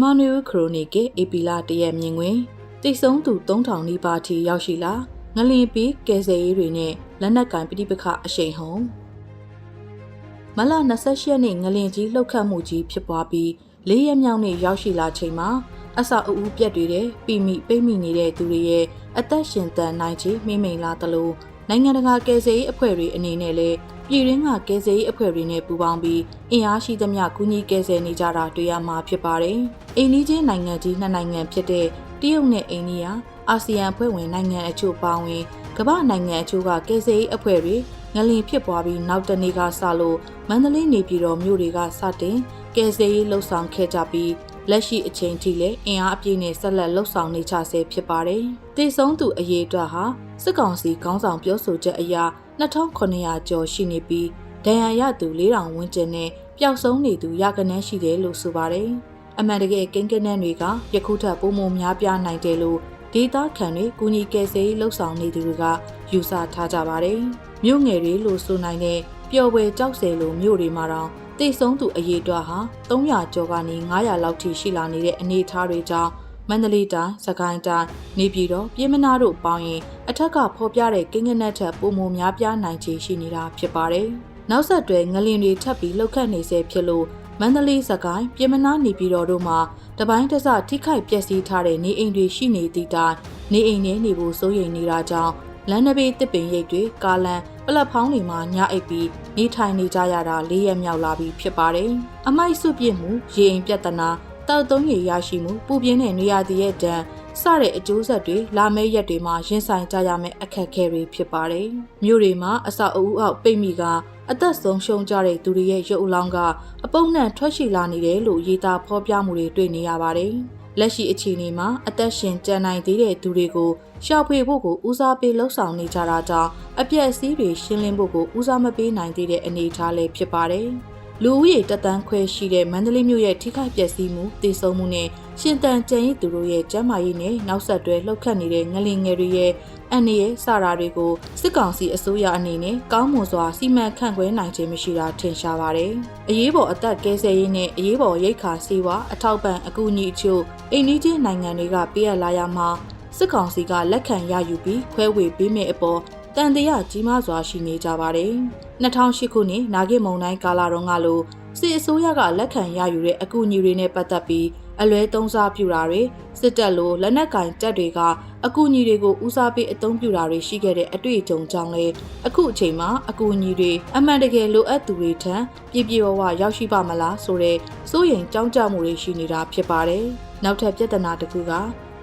မြန်မာနွေဦးခရိုနီကယ်အေပီလာတရက်မြင်တွင်တိတ်ဆုံးသူ3000နီးပါးထိရောက်ရှိလာငလင်ပီးကယ်ဆယ်ရေးတွေနဲ့လက်နက်ကင်ပဋိပက္ခအရှိန်ဟုန်မလ28ရက်နေ့ငလင်ကြီးလှုပ်ခတ်မှုကြီးဖြစ်ပွားပြီး၄ရက်မြောက်နေ့ရောက်ရှိလာချိန်မှာအဆောက်အဦပြက်တွေတဲ့ပြီးမိပိတ်မိနေတဲ့သူတွေရဲ့အသက်ရှင်တန်နိုင်ချေမိမိန်လာသလိုနိုင်ငံတကာကယ်ဆယ်ရေးအဖွဲ့တွေအနေနဲ့လည်း ပြည်ရင်းကကယ်ဆယ်ရေးအဖွဲ့တွေနဲ့ပူးပေါင်းပြီးအင်အားရှိသမျှကူညီကယ်ဆယ်နေကြတာတွေ့ရမှာဖြစ်ပါတယ်။အိန္ဒိချင်းနိုင်ငံကြီးနှစ်နိုင်ငံဖြစ်တဲ့တရုတ်နဲ့အိန္ဒိယအာဆီယံအဖွဲ့ဝင်နိုင်ငံအချို့ပါဝင်ကမ္ဘာနိုင်ငံအချို့ကကယ်ဆယ်ရေးအဖွဲ့တွေငလင်ဖြစ်ပွားပြီးနောက်တနေ့ကစလို့မန္တလေးနေပြည်တော်မြို့တွေကစတင်ကယ်ဆယ်ရေးလှုပ်ဆောင်ခဲ့ကြပြီးလက်ရှိအချိန်ထိလည်းအင်အားအပြည့်နဲ့ဆက်လက်လှုပ်ဆောင်နေကြဆဲဖြစ်ပါတယ်။တည်ဆုံးသူအရေးအတွက်ဟာစစ်ကောင်စီခေါင်းဆောင်ပြောဆိုချက်အရ 2900ကျော်ရှိနေပြီးဒဏ်ရာရသူ4000ဝန်းကျင်နဲ့ပျောက်ဆုံးနေသူရာကနန်းရှိတယ်လို့ဆိုပါတယ်။အမှန်တကယ်ကိန်းကနန်းတွေကယခုထပ်ပုံမများပြားနိုင်တယ်လို့ဒေတာခန်တွေကုညီကယ်ဆယ်ရေးလှုပ်ဆောင်နေသူတွေကယူဆထားကြပါတယ်။မြို့ငယ်တွေလို့ဆိုနိုင်တဲ့ပျော်ပွဲကြောက်စဲလိုမြို့တွေမှာတော့တိတ်ဆုံးသူအရေးအတွက်ဟာ300ကျော်ကနေ900လောက်ထိရှိလာနေတဲ့အနေအထားတွေကြောင့်မန္တလေးတိုင်း၊စကိုင်းတိုင်း၊နေပြည်တော်၊ပြည်မနာတို့ပေါင်းရင်အ ထက်ကဖော်ပြတဲ့ကိန်းဂဏတ်ထက်ပိုမိုများပြားနိုင်ခြေရှိနေတာဖြစ်ပါတယ်။နောက်ဆက်တွဲငလင်တွေထပ်ပြီးလှုပ်ခတ်နေဆဲဖြစ်လို့မန္တလေးစကိုင်းပြည်မနာနေပြည်တော်တို့မှာတပိုင်းတစထိခိုက်ပျက်စီးထားတဲ့နေအိမ်တွေရှိနေသည့်တိုင်နေအိမ်ထဲနေဖို့စိုးရိမ်နေတာကြောင့်လမ်းနဘေးတစ်ပင်ရိပ်တွေကားလန်ပလက်ဖောင်းတွေမှာညအိပ်ပြီးနေထိုင်နေကြရတာ၄ရက်မြောက်လာပြီဖြစ်ပါတယ်။အမိုက်စုပြစ်မှုရေအိမ်ပြဿနာ တောက်သုံးရရရှိမှုပူပြင်းတဲ့နေရာတည်ရဲ့တန်စတဲ့အကျိုးဆက်တွေလာမယ့်ရက်တွေမှာရင်ဆိုင်ကြရမယ့်အခက်အခဲတွေဖြစ်ပါတယ်။မြို့တွေမှာအဆောက်အဦအောက်ပိတ်မိကအသက်ဆုံးရှုံးကြတဲ့သူတွေရဲ့ရုပ်အလောင်းကအပုံနှံထွက်ရှိလာနေတယ်လို့ရေးသားဖော်ပြမှုတွေတွေ့နေရပါတယ်။လက်ရှိအခြေအနေမှာအသက်ရှင်ကြံနိုင်သေးတဲ့သူတွေကိုရှောက်ဖွေဖို့ကိုဦးစားပေးလှုပ်ဆောင်နေကြတာကြောင့်အပြက်စီးတွေရှင်းလင်းဖို့ကိုဦးစားမပေးနိုင်သေးတဲ့အနေအထားလေးဖြစ်ပါတယ်။ လူဦးရေတသန်းခွဲရှိတဲ့မန္တလေးမြို့ရဲ့ထိခိုက်ပျက်စီးမှုတည်ဆုံမှုနဲ့ရှင်တန်ကြံရည်သူတို့ရဲ့ကျန်းမာရေးနဲ့နောက်ဆက်တွဲလှုပ်ခတ်နေတဲ့ငလင်ငယ်တွေရဲ့အန်ရဲ့စရာတွေကိုစစ်ကောင်စီအစိုးရအနေနဲ့ကောင်းမွန်စွာစီမံခန့်ခွဲနိုင်ခြင်းမရှိတာထင်ရှားပါတယ်။အရေးပေါ်အသက်ကဲဆယ်ရေးနဲ့အရေးပေါ်ရိတ်ခါစီးဝါအထောက်ပံ့အကူအညီအချို့အိန္ဒိချင်းနိုင်ငံတွေကပေးအပ်လာရမှာစစ်ကောင်စီကလက်ခံရယူပြီးခွဲဝေပေးမယ့်အပေါ် တန်တရားကြီးမားစွာရှိနေကြပါတယ်။2008ခုနှစ်နာဂစ်မုံတိုင်းကာလတုန်းကလိုစစ်အစိုးရကလက်ခံရယူတဲ့အကူအညီတွေနဲ့ပတ်သက်ပြီးအလွဲသုံးစားပြုတာတွေစစ်တပ်လိုလက်နက်ကင်တပ်တွေကအကူအညီတွေကိုဦးစားပေးအသုံးပြုတာတွေရှိခဲ့တဲ့အတွေ့အကြုံကြောင့်လေအခုအချိန်မှာအကူအညီတွေအမှန်တကယ်လိုအပ်သူတွေထံပြည့်ပြည့်ဝဝရောက်ရှိပါမလားဆိုတဲ့စိုးရိမ်ကြောင်းကြမှုတွေရှိနေတာဖြစ်ပါတယ်။နောက်ထပ်ပြဿနာတစ်ခုက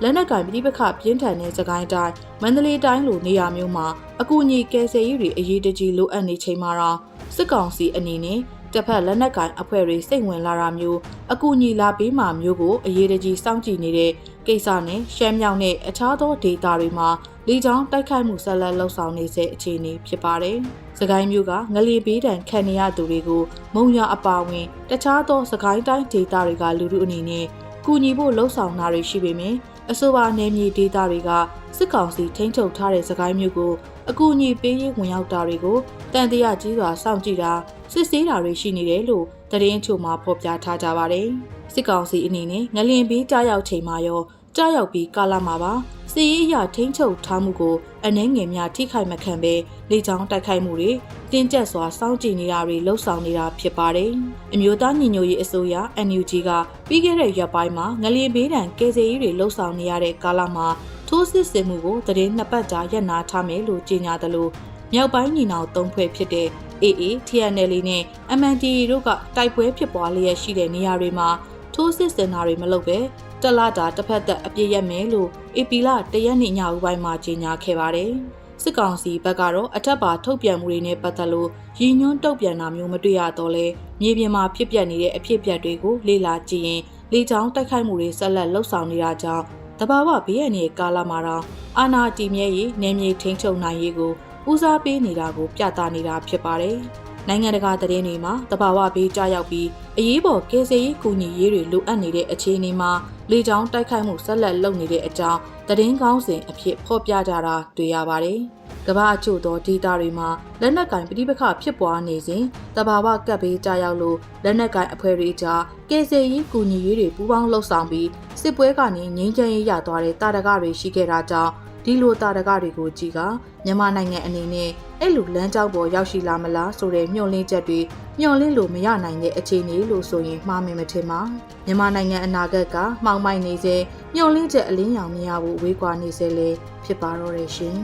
လက်နက်ကင်ပြည်ပခပြင်းထန်တဲ့စကိုင်းတိုင်းမန္တလေးတိုင်းလိုနေရာမျိုးမှာအကူအညီကယ်ဆယ်ရေးတွေအရေးတကြီးလိုအပ်နေချိန်မှာတော့စစ်ကောင်စီအနေနဲ့တစ်ဖက်လက်နက်ကင်အဖွဲ့တွေစိတ်ဝင်လာတာမျိုးအကူအညီလာပေးမှမျိုးကိုအရေးတကြီးစောင့်ကြည့်နေတဲ့ကိစ္စနဲ့ရှမ်းမြောက်နဲ့အခြားသောဒေသတွေမှာလေကြောင်းတိုက်ခိုက်မှုဆက်လက်လှုပ်ဆောင်နေစေအခြေအနေဖြစ်ပါတယ်။စကိုင်းမျိုးကငလီပေးတံခံနေရသူတွေကိုမုံရအပါဝင်တခြားသောစကိုင်းတိုင်းဒေသတွေကလူလူအနေနဲ့ကူညီဖို့လှုံ့ဆော်တာတွေရှိပေမယ့် အဆိုပါနယ်မြေဒေသတွေကစစ်ကောင်စီထိန်းချုပ်ထားတဲ့စကိုင်းမျိုးကိုအကူအညီပေးရေးဝင်ရောက်တာတွေကိုတန်တရားကြီးစွာစောင့်ကြည့်တာစစ်ဆေးတာတွေရှိနေတယ်လို့သတင်းချို့မှာဖော်ပြထားကြပါတယ်။စစ်ကောင်စီအနေနဲ့ငလင်ပြီးကြားရောက်ချိန်မှာရောကြားရောက်ပြီးကာလမှာပါ စီရေးရထိန်းချုပ်ထားမှုကိုအနှဲငယ်များထိခိုက်မခံဘဲလေကြောင်းတိုက်ခိုက်မှုတွေတင်းကျပ်စွာစောင့်ကြည့်နေတာတွေလှုပ်ဆောင်နေတာဖြစ်ပါတယ်။အမျိုးသားညီညွတ်ရေးအစိုးရ NUG ကပြီးခဲ့တဲ့ရက်ပိုင်းမှာငလျင်ဘေးဒဏ်ကယ်ဆယ်ရေးတွေလှုပ်ဆောင်နေရတဲ့ကာလမှာထိုးစစ်ဆင်မှုကိုတရင်နှစ်ပတ်ကြာရပ်နာထားမယ်လို့ကြေညာသလိုမြောက်ပိုင်းညီနောင်သုံးဖွဲ့ဖြစ်တဲ့ AA, TNL နဲ့ MNDAA တို့ကတိုက်ပွဲဖြစ်ပွားလျက်ရှိတဲ့နေရာတွေမှာထိုးစစ်ဆင်တာတွေမလုပ်ပဲ တလတာတစ်ဖက်သက်အပြည့်ရမယ်လို့အေပီလာတရက်နေ့ညဦးပိုင်းမှာကြေညာခဲ့ပါတယ်။စစ်ကောင်စီဘက်ကတော့အထက်ပါထုတ်ပြန်မှုတွေနဲ့ပတ်သက်လို့ရည်ညွှန်းတုံ့ပြန်တာမျိုးမတွေ့ရတော့လဲမြေပြင်မှာဖြစ်ပျက်နေတဲ့အဖြစ်အပျက်တွေကိုလေ့လာကြည့်ရင်လေကြောင်းတိုက်ခိုက်မှုတွေဆက်လက်လှုပ်ဆောင်နေတာကြောင့်တဘာဝဘေးရန်ရဲ့ကာလမှာတော့အာနာတီမြဲရေးနယ်မြေထိန်းချုပ်နိုင်ရေးကိုဦးစားပေးနေတာကိုပြသနေတာဖြစ်ပါတယ်။ နိုင်ငံတကာသတင်းတွေမှာတဘာဝဘေးကြားရောက်ပြီးအရေးပေါ်ကယ်ဆယ်ရေးကူညီရေးတွေလိုအပ်နေတဲ့အခြေအနေမှာလေကြောင်းတိုက်ခိုက်မှုဆက်လက်လုပ်နေတဲ့အကြောင်းသတင်းကောင်းစဉ်အဖြစ်ဖော်ပြကြတာတွေ့ရပါတယ်။ကမ္ဘာအချို့သောဒေသတွေမှာလက်နက်ကင်ပဋိပက္ခဖြစ်ပွားနေစဉ်တဘာဝကပ်ဘေးကြားရောက်လို့လက်နက်ကင်အဖွဲ့တွေကြားကယ်ဆယ်ရေးကူညီရေးတွေပူးပေါင်းလှုပ်ဆောင်ပြီးစစ်ပွဲကနေငြိမ်းချမ်းရေးရသွားတဲ့တာတကတွေရှိခဲ့တာကြောင့် ဒီလိုတာတကတွေကိုကြည်ကမြန်မာနိုင်ငံအနေနဲ့အဲ့လိုလမ်းကြောင်းပေါ်ရောက်ရှိလာမလားဆိုတဲ့မျှော်လင့်ချက်တွေမျှော်လင့်လို့မရနိုင်တဲ့အခြေအနေလို့ဆိုရင်မှားမယ်မထင်ပါမြန်မာနိုင်ငံအနာဂတ်ကမှောင်မိုက်နေစေမျှော်လင့်ချက်အလင်းရောင်မရဘူးဝေးကွာနေစေလေဖြစ်ပါတော့တယ်ရှင်